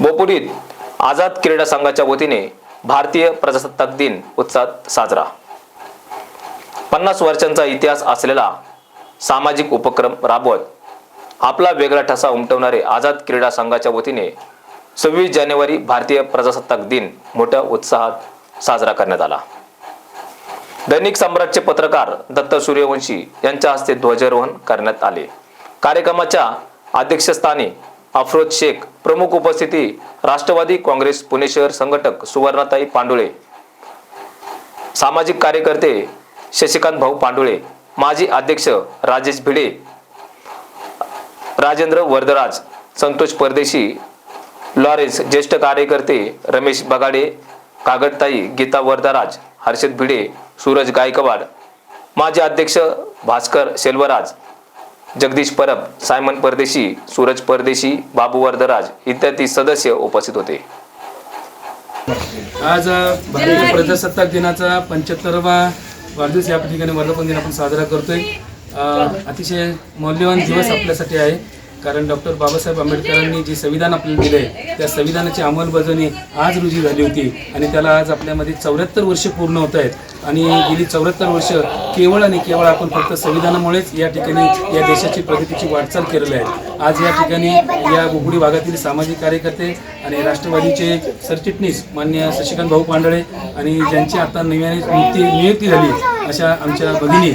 बोपुडीत आझाद क्रीडा संघाच्या वतीने भारतीय प्रजासत्ताक दिन उत्साहात साजरा. पन्नास वर्षांचा इतिहास असलेला सामाजिक उपक्रम राबवत आपला वेगळा ठसा उमटवणारे आझाद क्रीडा संघाच्या वतीने सव्वीस जानेवारी भारतीय प्रजासत्ताक दिन मोठ्या उत्साहात साजरा करण्यात आला. दैनिक सम्राटचे पत्रकार दत्त सूर्यवंशी यांच्या हस्ते ध्वजारोहण करण्यात आले. कार्यक्रमाच्या अध्यक्षस्थानी अफरोज शेख प्रमुख उपस्थिती राष्ट्रवादी काँग्रेस पुणे शहर संघटक सुवर्णाताई पांडुळे. सामाजिक कार्यकर्ते शशिकांत भाऊ पांडुळे. माजी अध्यक्ष राजेश भिडे. राजेंद्र वरदराज संतोष परदेशी. लॉरेन्स ज्येष्ठ कार्यकर्ते रमेश बगाडे कागडताई गीता वरदराज हर्षद भिडे सूरज गायकवाड. माजी अध्यक्ष भास्कर शेल्वराज. जगदीश परब सायमन परदेशी सूरज परदेशी बाबू वरदराज इत्यादी सदस्य उपस्थित होते. आज भारतीय प्रजासत्ताक दिनाचा पंच्याहत्तरवा वाढदिवस या ठिकाणी वर्धापन दिन आपण साजरा करतोय. अतिशय मौल्यवान दिवस आपल्यासाठी आहे. कारण डॉक्टर बाबासाहेब आंबेडकरांनी जे संविधान आपल्याला दिलं आहे त्या संविधानाची अंमलबजावणी आज रोजी झाली होती आणि त्याला आज आपल्यामध्ये चौऱ्याहत्तर वर्ष पूर्ण होत आहेत. आणि गेली चौऱ्याहत्तर वर्ष केवळ आणि केवळ आपण फक्त संविधानामुळेच या ठिकाणी या देशाची प्रगतीची वाटचाल केलेली आहे. आज या ठिकाणी या बुगुडी भागातील सामाजिक कार्यकर्ते आणि राष्ट्रवादीचे सरचिटणीस मान्य शशिकांत भाऊ पांडळे आणि ज्यांची आता नव्याने नियुक्ती नियुक्ती झाली अशा आमच्या भगिनी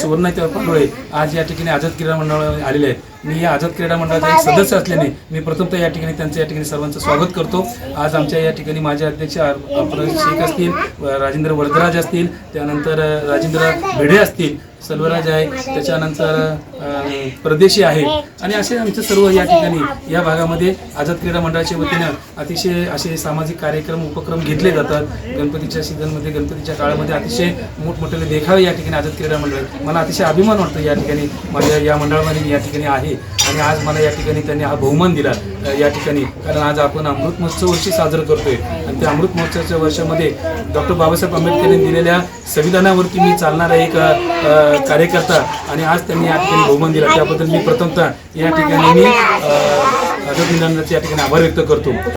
सुवर्ण पांडुळे आज या ठिकाणी आझाद क्रीडा मंडळामध्ये आलेले आहेत. मी या आझाद क्रीडा मंडळाचा एक सदस्य असल्याने मी प्रथमतः या ठिकाणी त्यांचं या ठिकाणी सर्वांचं स्वागत करतो. आज आमच्या या ठिकाणी माझे अध्यक्ष शेख असतील राजेंद्र वरदराज असतील त्यानंतर राजेंद्र भिडे असतील. सल्वराज आहे त्याच्यानंतर प्रदेशी परदेशी आहे. आणि असे आमचे सर्व या ठिकाणी या भागामध्ये आझाद क्रीडा मंडळाच्या वतीनं अतिशय असे सामाजिक कार्यक्रम उपक्रम घेतले जातात. गणपतीच्या सीझनमध्ये गणपतीच्या काळामध्ये अतिशय मोठमोठे देखावे या ठिकाणी आझाद क्रीडा मंडळ. मला अतिशय अभिमान वाटतो या ठिकाणी माझ्या या मंडळामध्ये मी या ठिकाणी आहे. आणि आज मला या ठिकाणी त्यांनी हा बहुमान दिला या ठिकाणी. कारण आज आपण अमृत महोत्सव वर्षी साजरं करतोय. आणि त्या अमृत महोत्सवाच्या वर्षामध्ये डॉक्टर बाबासाहेब आंबेडकरांनी दिलेल्या संविधानावरती मी चालणारा एक कार्यकर्ता आणि आज त्यांनी या ठिकाणी बहुमान दिला. त्याबद्दल मी प्रथमतः या ठिकाणी मी अ, या ठिकाणी आभार व्यक्त करतो.